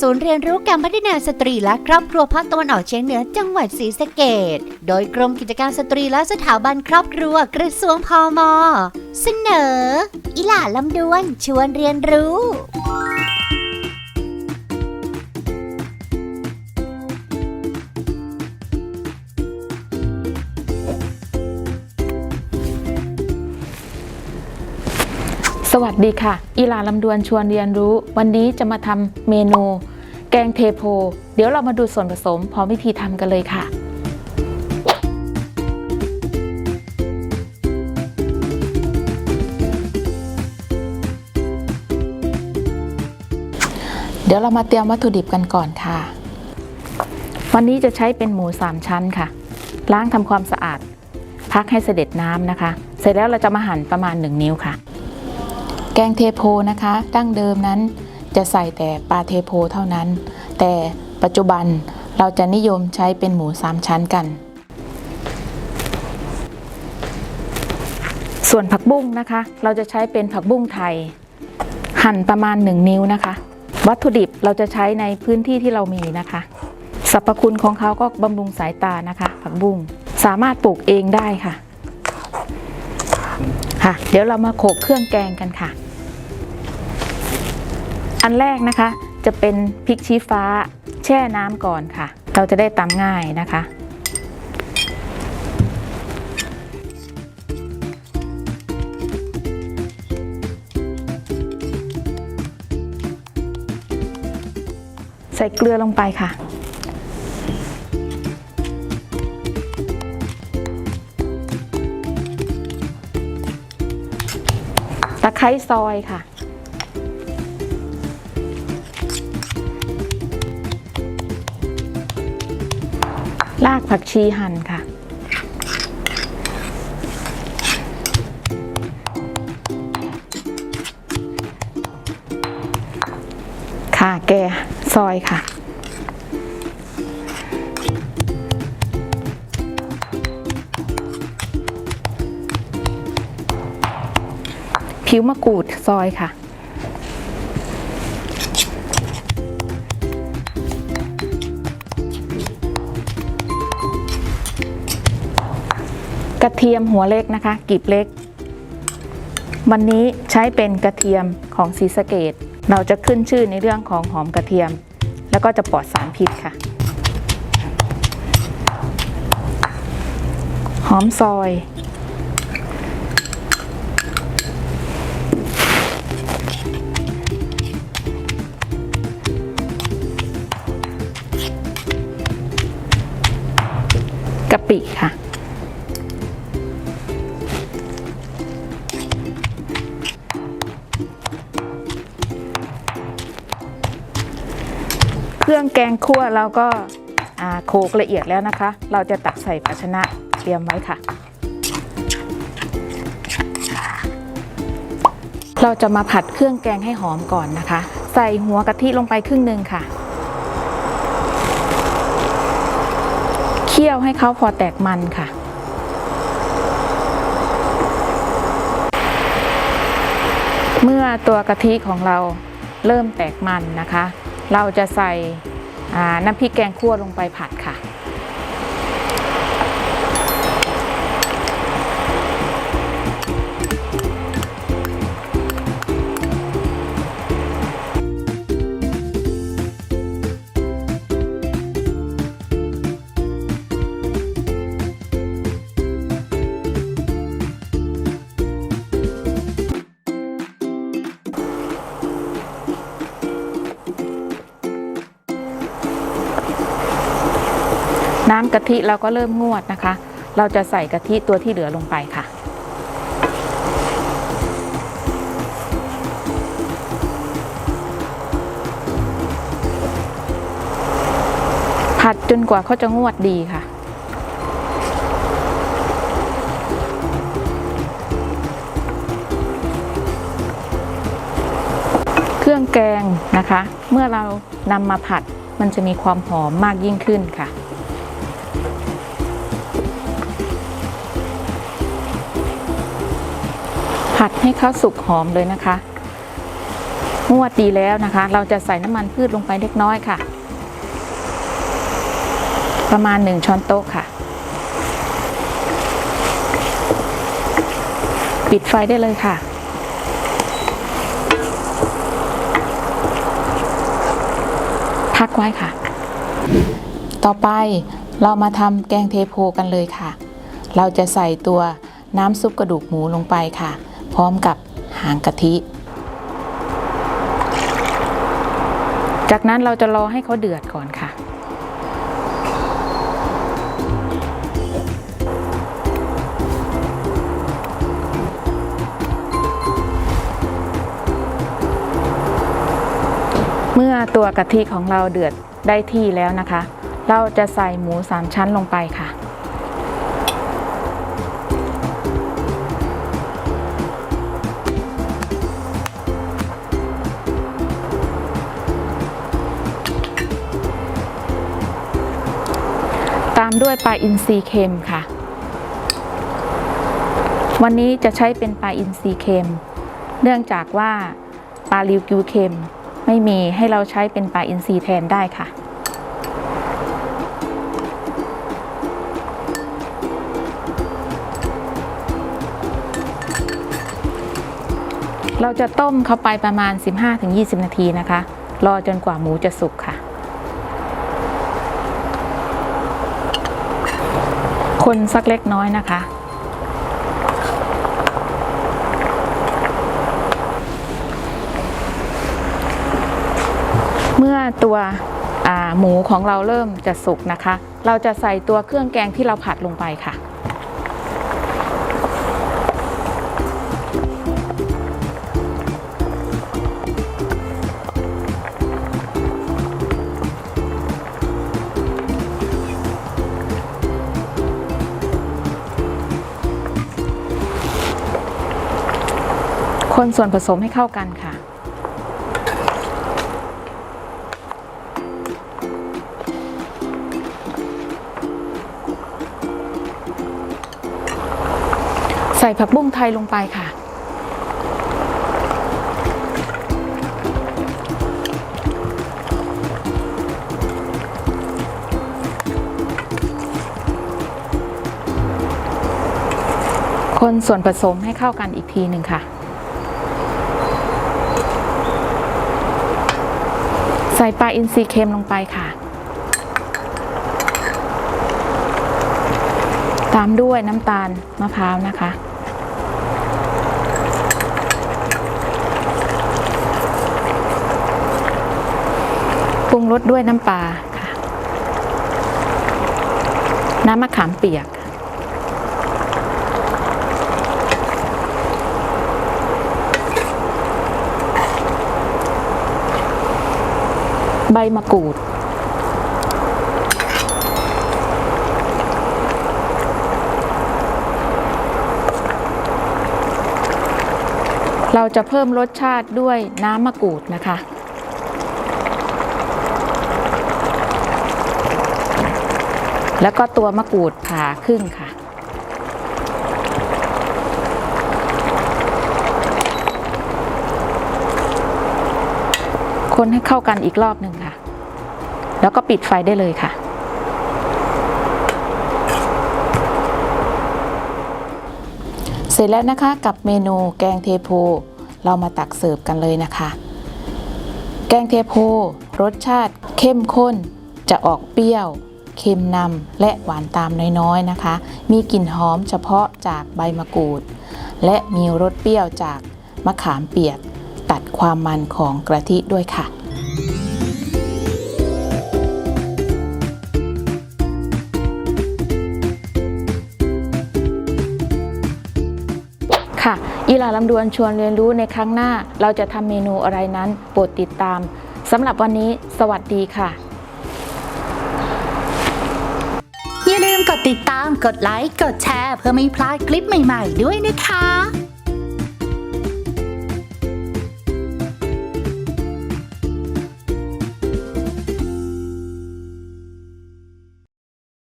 ศูนย์เรียนรู้การพัฒนาสตรีและครอบครัวภาคตะวันออกเฉียงเหนือจังหวัดศรีสะเกดโดยกรมกิจการสตรีและสถาบันครอบครัวกระทรวงพมเสนอ อิหล่าลำดวนชวนเรียนรู้ สวัสดีค่ะ อีลาลำดวนชวนเรียนรู้ วันนี้จะมาทำเมนู แกงเทโพ เดี๋ยวเรามาดูส่วนผสมพร้อมวิธีทำกันเลยค่ะ เดี๋ยวเรามาเตรียมวัตถุดิบกันก่อนค่ะ วันนี้จะใช้เป็นหมู 3 ชั้นค่ะ ล้างทำความสะอาด พักให้เสด็จน้ำนะคะ เสร็จแล้วเราจะมาหั่นประมาณ 1 นิ้วค่ะ แกงเทโพนะคะ ดั้งเดิมนั้นจะใส่แต่ปลาเทโพเท่านั้น แต่ปัจจุบันเราจะนิยมใช้เป็นหมูสามชั้นกัน ส่วนผักบุ้งนะคะ เราจะใช้เป็นผักบุ้งไทย หั่นประมาณ 1 นิ้วนะคะ วัตถุดิบเราจะใช้ในพื้นที่ที่เรามีนะคะสรรพคุณของเขาก็บำรุงสายตานะคะ ผักบุ้งสามารถปลูกเองได้ค่ะค่ะ เดี๋ยวเรามาโขลกเครื่องแกงกันค่ะ อันแรกนะคะจะเป็นพริกชี้ฟ้าแช่น้ำก่อนค่ะ เราจะได้ตำง่ายนะคะ ใส่เกลือลงไปค่ะตะไคร้ซอยค่ะ ผักชีหั่นค่ะ ค่ะแกซอยค่ะผิวมะกรูดซอยค่ะ กระเทียมหัวเล็กนะคะกีบเล็ก วันนี้ใช้เป็นกระเทียมของศรีสเกดเราจะขึ้นชื่อในเรื่องของหอมกระเทียม แล้วก็จะปลอดสารพิษค่ะ หอมซอย กะปิค่ะ เครื่องแกงคั่วเราก็โขลกละเอียดแล้วนะคะ เราจะตักใส่ภาชนะเตรียมไว้ค่ะ เราจะมาผัดเครื่องแกงให้หอมก่อนนะคะ ใส่หัวกะทิลงไปครึ่งหนึ่งค่ะ เคี่ยวให้เขาพอแตกมันค่ะเมื่อตัวกะทิของเราเริ่มแตกมันนะคะ เราจะใส่น้ำพริกแกงคั่วลงไปผัดค่ะ น้ำกะทิเราก็เริ่มงวดนะคะ เราจะใส่กะทิตัวที่เหลือลงไปค่ะ ผัดจนกว่าเขาจะงวดดีค่ะเครื่องแกงนะคะ เมื่อเรานำมาผัดมันจะมีความหอมมากยิ่งขึ้นค่ะ ผัดให้เขาสุกหอมเลยนะคะงวดดีแล้วนะคะ เราจะใส่น้ำมันพืชลงไปเล็กน้อยค่ะ ประมาณ 1 ช้อนโต๊ะค่ะ ปิดไฟได้เลยค่ะ พักไว้ค่ะ ต่อไปเรามาทำแกงเทโพกันเลยค่ะ เราจะใส่ตัวน้ำซุปกระดูกหมูลงไปค่ะ พร้อมกับหางกะทิ จากนั้นเราจะรอให้เขาเดือดก่อนค่ะ เมื่อตัวกะทิของเราเดือดได้ที่แล้วนะคะ เราจะใส่หมูสามชั้นลงไปค่ะ ตามด้วยปลาอินทรีเค็มค่ะ วันนี้จะใช้เป็นปลาอินทรีเค็ม เนื่องจากว่าปลาลิวกิวเค็มไม่มีให้เราใช้เป็นปลาอินทรีแทนได้ค่ะ เราจะต้มเข้าไปประมาณ 15-20 นาทีนะคะ รอจนกว่าหมูจะสุกค่ะ คนสักเล็กน้อยนะคะ เมื่อตัวหมูของเราเริ่มจะสุกนะคะ เราจะใส่ตัวเครื่องแกงที่เราผัดลงไปค่ะ คนส่วนผสมให้เข้ากันค่ะ ใส่ผักบุ้งไทยลงไปค่ะคนส่วนผสมให้เข้ากันอีกทีหนึ่งค่ะ ใส่ปลาอินทรีเค็มลงไปค่ะ ตามด้วยน้ำตาลมะพร้าวนะคะ ปรุงรสด้วยน้ำปลาค่ะ น้ำมะขามเปียก ใบมะกรูด เราจะเพิ่มรสชาติด้วยน้ำมะกรูดนะคะแล้วก็ตัวมะกรูดผ่าครึ่งค่ะ คนให้เข้ากันอีกรอบหนึ่งค่ะ แล้วก็ปิดไฟได้เลยค่ะ เสร็จแล้วนะคะกับเมนูแกงเทโพเรามาตักเสิร์ฟกันเลยนะคะ แกงเทโพรสชาติเข้มข้นจะออกเปรี้ยวเค็มนำและหวานตามน้อยๆนะคะ มีกลิ่นหอมเฉพาะจากใบมะกรูด และมีรสเปรี้ยวจากมะขามเปียก ตัดความมันของกะทิด้วยค่ะค่ะ ลาลำดวนชวนเรียนรู้ในครั้งหน้า เราจะทำเมนูอะไรนั้นโปรดติดตามสำหรับวันนี้ สวัสดีค่ะ อย่าลืมกดติดตาม กดไลค์ กดแชร์ เพื่อไม่พลาดคลิปใหม่ ๆ ด้วยนะคะ